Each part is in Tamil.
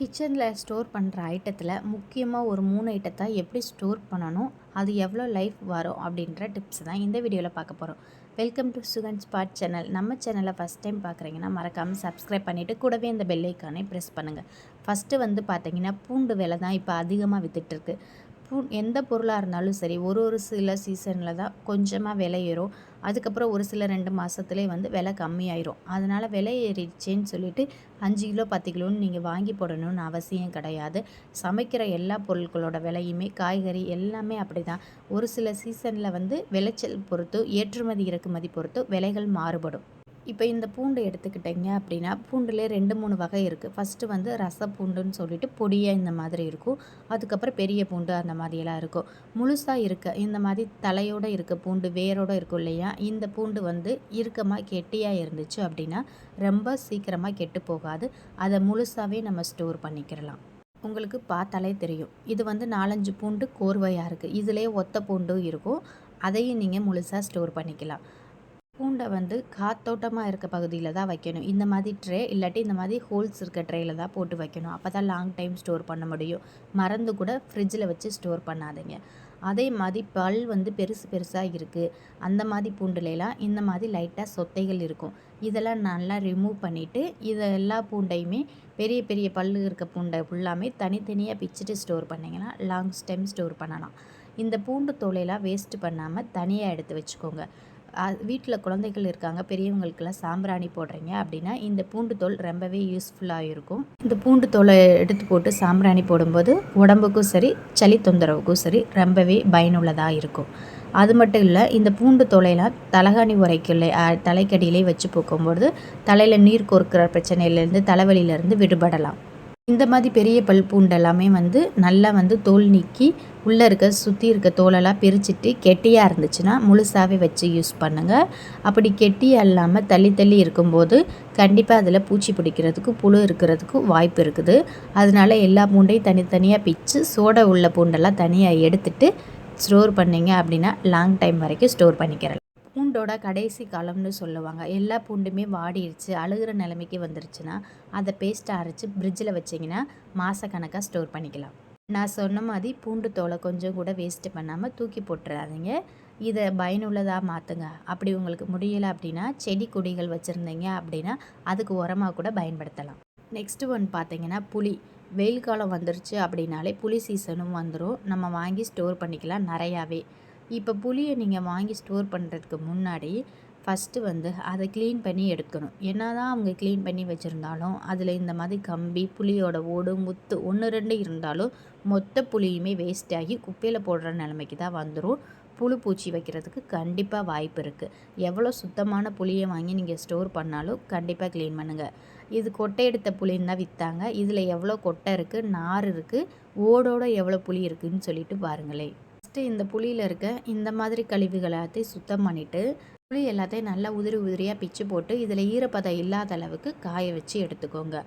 கிச்சனில் ஸ்டோர் பண்ணுற ஐட்டத்தில் முக்கியமாக ஒரு மூணு ஐட்டத்தை எப்படி ஸ்டோர் பண்ணணும் அது எவ்வளோ லைஃப் வரும் அப்படின்ற டிப்ஸ் தான் இந்த வீடியோவில் பார்க்க போகிறோம் welcome to Sugan spot channel. நம்ம சேனலை ஃபஸ்ட் டைம் பார்க்குறீங்கன்னா மறக்காமல் சப்ஸ்கிரைப் பண்ணிவிட்டு கூடவே இந்த பெல்லைக்கானே ப்ரெஸ் பண்ணுங்கள் ஃபஸ்ட்டு வந்து பார்த்தீங்கன்னா பூண்டு விலை தான் இப்போ அதிகமாக விற்றுட்டுருக்கு எந்த பொருளாக இருந்தாலும் சரி ஒரு ஒரு சில சீசனில் தான் கொஞ்சமாக விலை ஏறும். அதுக்கப்புறம் ஒரு சில ரெண்டு மாதத்துலேயே வந்து விலை கம்மியாயிரும். அதனால் விலை ஏறிடுச்சேன்னு சொல்லிட்டு அஞ்சு கிலோ பத்து கிலோன்னு நீங்கள் வாங்கி போடணும்னு அவசியம் கிடையாது. சமைக்கிற எல்லா பொருட்களோட விலையுமே காய்கறி எல்லாமே அப்படி தான் ஒரு சில சீசனில் வந்து விளைச்சல் பொறுத்து ஏற்றுமதி இறக்குமதி பொறுத்து விலைகள் மாறுபடும். இப்போ இந்த பூண்டு எடுத்துக்கிட்டிங்க அப்படின்னா பூண்டுலேயே ரெண்டு மூணு வகை இருக்குது ஃபஸ்ட்டு வந்து ரச பூண்டுன்னு சொல்லிட்டு பொடியாக இந்த மாதிரி இருக்கும். அதுக்கப்புறம் பெரிய பூண்டு அந்த மாதிரியெல்லாம் இருக்கும். முழுசாக இருக்க இந்த மாதிரி தலையோடு இருக்க பூண்டு வேரோடு இருக்கும் இல்லையா? இந்த பூண்டு வந்து இறுக்கமாக கெட்டியாக இருந்துச்சு அப்படின்னா ரொம்ப சீக்கிரமாக கெட்டு போகாது. அதை முழுசாகவே நம்ம ஸ்டோர் பண்ணிக்கிறலாம் உங்களுக்கு பார்த்தாலே தெரியும். இது வந்து நாலஞ்சு பூண்டு கோர்வையாக இருக்குது இதிலே ஒத்த பூண்டும் இருக்கும். அதையும் நீங்கள் முழுசாக ஸ்டோர் பண்ணிக்கலாம். பூண்டை வந்து காத்தோட்டமாக இருக்க பகுதியில் தான் வைக்கணும். இந்த மாதிரி ட்ரே இல்லாட்டி இந்த மாதிரி ஹோல்ஸ் இருக்க ட்ரேயில் தான் போட்டு வைக்கணும். அப்போ தான் லாங் டைம் ஸ்டோர் பண்ண முடியும். மறந்து கூட ஃப்ரிட்ஜில் வச்சு ஸ்டோர் பண்ணாதீங்க. அதே மாதிரி பல் வந்து பெருசு பெருசாக இருக்குது அந்த மாதிரி பூண்டுலாம் இந்த மாதிரி லைட்டாக சொத்தைகள் இருக்கும். இதெல்லாம் நல்லா ரிமூவ் பண்ணிவிட்டு இதை எல்லா பூண்டையுமே பெரிய பெரிய பல் இருக்க பூண்டை ஃபுல்லாமே தனித்தனியாக பிச்சுட்டு ஸ்டோர் பண்ணிங்கன்னா லாங் டைம் ஸ்டோர் பண்ணலாம். இந்த பூண்டு தோலையெல்லாம் வேஸ்ட்டு பண்ணாமல் தனியாக எடுத்து வச்சுக்கோங்க. வீட்டில் குழந்தைகள் இருக்காங்க பெரியவங்களுக்கெல்லாம் சாம்பிராணி போடுறீங்க அப்படின்னா இந்த பூண்டு தோல் ரொம்பவே யூஸ்ஃபுல்லாக இருக்கும் இந்த பூண்டு தோலை எடுத்து போட்டு சாம்பிராணி போடும்போது உடம்புக்கும் சரி சளி தொந்தரவுக்கும் சரி ரொம்பவே பயனுள்ளதாக இருக்கும் அது மட்டும் இல்லை இந்த பூண்டு தொலைலாம் தலகாணி உரைக்குள்ளே தலைக்கடியிலே வச்சு போக்கும்பொழுது தலையில் நீர் கோர்க்கிற பிரச்சனையிலேருந்து தலைவலியிலேருந்து விடுபடலாம். இந்த மாதிரி பெரிய பல் பூண்டு எல்லாமே வந்து நல்லா வந்து தோல் நீக்கி உள்ளே இருக்க சுற்றி இருக்க தோலெல்லாம் பிரிச்சுட்டு கெட்டியாக இருந்துச்சுன்னா முழுசாகவே வச்சு யூஸ் பண்ணுங்கள் அப்படி கெட்டியாக இல்லாமல் தள்ளி தள்ளி இருக்கும்போது கண்டிப்பாக அதில் பூச்சி பிடிக்கிறதுக்கு புழு இருக்கிறதுக்கு வாய்ப்பு இருக்குது. அதனால எல்லா பூண்டையும் தனித்தனியாக பிச்சு சோடை உள்ள பூண்டெல்லாம் தனியாக எடுத்துட்டு ஸ்டோர் பண்ணிங்க அப்படின்னா லாங் டைம் வரைக்கும் ஸ்டோர் பண்ணிக்கிறலாம். பூண்டோட கடைசி காலம்னு சொல்லுவாங்க. எல்லா பூண்டுமே வாடிடுச்சு அழுகிற நிலைமைக்கு வந்துருச்சுன்னா அதை பேஸ்ட்டை அரைச்சி ஃப்ரிட்ஜில் வச்சிங்கன்னா மாதக்கணக்காக ஸ்டோர் பண்ணிக்கலாம். நான் சொன்ன மாதிரி பூண்டு தோலை கொஞ்சம் கூட வேஸ்ட்டு பண்ணாமல் தூக்கி போட்டுறாதீங்க. இதை பயனுள்ளதாக மாற்றுங்க அப்படி உங்களுக்கு முடியலை அப்படின்னா செடி கொடிகள் வச்சுருந்தீங்க அப்படின்னா அதுக்கு உரமாக கூட பயன்படுத்தலாம். நெக்ஸ்ட்டு ஒன் பார்த்தீங்கன்னா புளி. வெயில் காலம் வந்துருச்சு அப்படின்னாலே புளி சீசனும் வந்துடும் நம்ம வாங்கி ஸ்டோர் பண்ணிக்கலாம் நிறையாவே. இப்போ புளியை நீங்கள் வாங்கி ஸ்டோர் பண்ணுறதுக்கு முன்னாடி ஃபஸ்ட்டு வந்து அதை க்ளீன் பண்ணி எடுக்கணும். என்ன தான் அவங்க க்ளீன் பண்ணி வச்சுருந்தாலும் அதில் இந்த மாதிரி கம்பி புளியோட ஓடு முத்து ஒன்று ரெண்டு இருந்தாலும் மொத்த புளியுமே வேஸ்ட் ஆகி குப்பையில் போடுற நிலைமைக்கு தான் வந்துடும் புழு பூச்சி வைக்கிறதுக்கு கண்டிப்பாக வாய்ப்பு இருக்குது எவ்வளோ சுத்தமான புளியை வாங்கி நீங்கள் ஸ்டோர் பண்ணாலும் கண்டிப்பாக க்ளீன் பண்ணுங்கள் இது கொட்டை எடுத்த புளின்னு தான் விற்றாங்க இதில் எவ்வளோ கொட்டை இருக்குது நார் இருக்குது ஓடோட எவ்வளோ புளி இருக்குதுன்னு சொல்லிட்டு பாருங்களேன். ஃபஸ்ட்டு இந்த புளியில் இருக்க இந்த மாதிரி கழிவுகள் எல்லாத்தையும் சுத்தம் பண்ணிவிட்டு புளி எல்லாத்தையும் நல்லா உதிரி உதிரியாக பிச்சு போட்டு இதில் ஈரப்பதம் இல்லாத அளவுக்கு காய வச்சு எடுத்துக்கோங்க.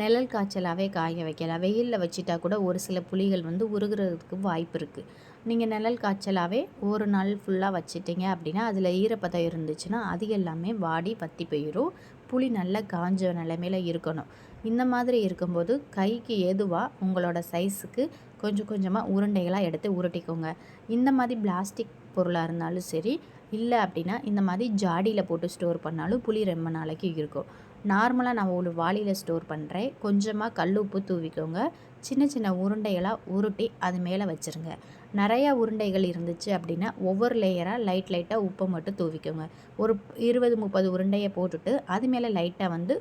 நிழல் காய்ச்சலாகவே காய வைக்கலாம். வெயிலில் வச்சுட்டா கூட ஒரு சில புளிகள் வந்து உருகிறதுக்கு வாய்ப்பு இருக்குது நீங்கள் நிழல் காய்ச்சலாகவே ஒரு நாள் ஃபுல்லாக வச்சிட்டிங்க அப்படின்னா அதில் ஈரப்பதம் இருந்துச்சுன்னா அது எல்லாமே வாடி பற்றி போயிடும் புளி நல்லா காஞ்ச நிலைமையில் இருக்கணும். இந்த மாதிரி இருக்கும்போது கைக்கு எதுவாக உங்களோட சைஸுக்கு கொஞ்சம் கொஞ்சமாக உருண்டைகளாக எடுத்து உருட்டிக்கோங்க. இந்த மாதிரி பிளாஸ்டிக் பொருளாக இருந்தாலும் சரி இல்லை அப்படின்னா இந்த மாதிரி ஜாடியில் போட்டு ஸ்டோர் பண்ணாலும் புளி ரொம்ப நாளைக்கு இருக்கும். நார்மலாக நான் ஒரு வாளியில் ஸ்டோர் பண்ணுறேன் கொஞ்சமாக கல் உப்பு தூவிக்கோங்க. சின்ன சின்ன உருண்டைகளாக உருட்டி அது மேலே வச்சுருங்க. நிறையா உருண்டைகள் இருந்துச்சு அப்படின்னா ஒவ்வொரு லேயராக லைட் லைட்டாக உப்பை மட்டும் தூவிக்கோங்க. ஒரு இருபது முப்பது உருண்டையை போட்டுட்டு அது மேலே லைட்டாக வந்து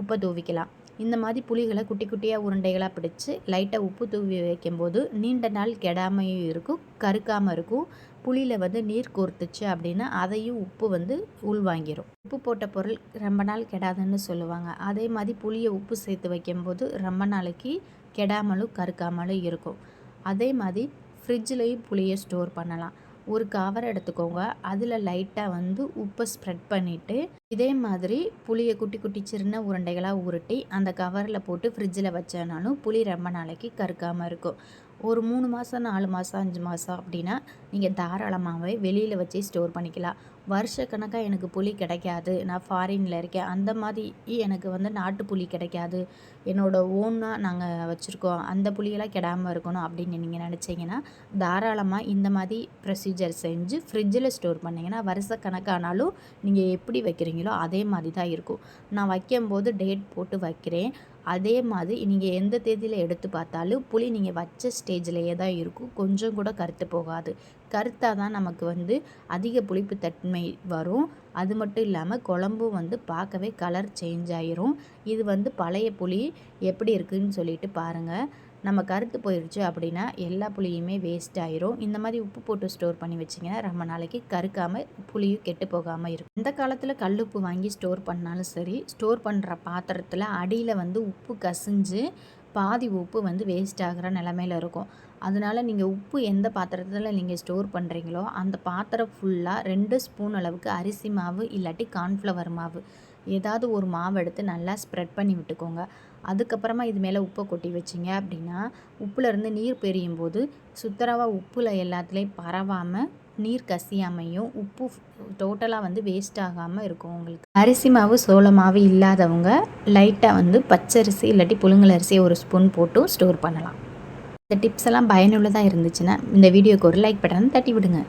உப்பை தூவிக்கலாம். இந்த மாதிரி புளிகளை குட்டி குட்டியாக உருண்டைகளாக பிடிச்சி லைட்டாக உப்பு தூவி வைக்கும்போது நீண்ட நாள் கெடாமையும் இருக்கும் கருக்காமல் இருக்கும். புளியில் வந்து நீர் கோர்த்துச்சு அப்படின்னா அதையும் உப்பு வந்து உள்வாங்கிடும் உப்பு போட்ட பொருள் ரொம்ப நாள் கெடாதுன்னு சொல்லுவாங்க. அதே மாதிரி புளியை உப்பு சேர்த்து வைக்கும்போது ரொம்ப நாளைக்கு கெடாமலும் கருக்காமலும் இருக்கும். அதே மாதிரி ஃப்ரிட்ஜ்லேயும் புளியை ஸ்டோர் பண்ணலாம். ஒரு கவர் எடுத்துக்கோங்க. அதில் லைட்டாக வந்து உப்பை ஸ்ப்ரெட் பண்ணிவிட்டு இதே மாதிரி புளியை குட்டி குட்டி சின்ன உருண்டைகளாக உருட்டி அந்த கவரில் போட்டு ஃப்ரிட்ஜில் வச்சனாலும் புளி ரொம்ப நாளைக்கு கருக்காமல் இருக்கும். ஒரு மூணு மாதம் நாலு மாதம் அஞ்சு மாதம் அப்படின்னா நீங்கள் தாராளமாகவே வெளியில் வச்சு ஸ்டோர் பண்ணிக்கலாம். வருஷக்கணக்காக எனக்கு புளி கிடைக்காது. நான் ஃபாரினில் இருக்கேன். அந்த மாதிரி எனக்கு வந்து நாட்டு புளி கிடைக்காது. என்னோடய ஓனாக நாங்கள் வச்சுருக்கோம். அந்த புளியெல்லாம் கெடாமல் இருக்கணும் அப்படின்னு நீங்கள் நினச்சிங்கன்னா தாராளமாக இந்த மாதிரி ப்ரொசீஜர் செஞ்சு ஃப்ரிட்ஜில் ஸ்டோர் பண்ணிங்கன்னா வருஷக்கணக்கானாலும் நீங்கள் எப்படி வைக்கிறீங்களோ அதே மாதிரி தான் இருக்கும். நான் வைக்கும்போது டேட் போட்டு வைக்கிறேன். அதே மாதிரி நீங்கள் எந்த தேதியில் எடுத்து பார்த்தாலும் புளி நீங்கள் வச்ச ஸ்டேஜ்லேயே தான் இருக்கும். கொஞ்சம் கூட கருத்து போகாது. கருத்தாக தான் நமக்கு வந்து அதிக புளிப்பு தன்மை வரும். அது மட்டும் இல்லாமல் குழம்பும் வந்து பார்க்கவே கலர் சேஞ்ச் ஆயிரும். இது வந்து பழைய புளி எப்படி இருக்குதுன்னு சொல்லிட்டு பாருங்கள் நம்ம கருத்து போயிடுச்சு அப்படின்னா எல்லா புளியுமே வேஸ்ட் ஆயிரும். இந்த மாதிரி உப்பு போட்டு ஸ்டோர் பண்ணி வச்சிங்கன்னா ரொம்ப நாளைக்கு கருக்காமல் புளியும் கெட்டு போகாமல் இருக்கும். இந்த காலத்தில் கல்லுப்பு வாங்கி ஸ்டோர் பண்ணாலும் சரி ஸ்டோர் பண்ணுற பாத்திரத்தில் அடியில் வந்து உப்பு கசிஞ்சு பாதி உப்பு வந்து வேஸ்ட் ஆகிற நிலமையில இருக்கும். அதனால் நீங்கள் உப்பு எந்த பாத்திரத்தில் நீங்கள் ஸ்டோர் பண்ணுறீங்களோ அந்த பாத்திரம் ஃபுல்லாக ரெண்டு ஸ்பூன் அளவுக்கு அரிசி மாவு இல்லாட்டி கார்ன்ஃப்ளவர் மாவு. ஏதாவது ஒரு மாவு எடுத்து நல்லா ஸ்ப்ரெட் பண்ணி விட்டுக்கோங்க. அதுக்கப்புறமா இது மேலே உப்பை கொட்டி வச்சிங்க அப்படின்னா உப்புலேருந்து நீர் பெரியும் போது சுத்தரவாக உப்பில் எல்லாத்துலேயும் பரவாமல் நீர் கசியாமையும் உப்பு டோட்டலாக வந்து வேஸ்ட் ஆகாமல் இருக்கும் உங்களுக்கு. அரிசி மாவு சோள மாவு இல்லாதவங்க லைட்டாக வந்து பச்சரிசி இல்லாட்டி புழுங்கல் அரிசி ஒரு ஸ்பூன் போட்டும் ஸ்டோர் பண்ணலாம். இந்த டிப்ஸ் எல்லாம் பயனுள்ளதாக இருந்துச்சுன்னா இந்த வீடியோக்கு ஒரு லைக் பட்டன் தட்டி விடுங்க.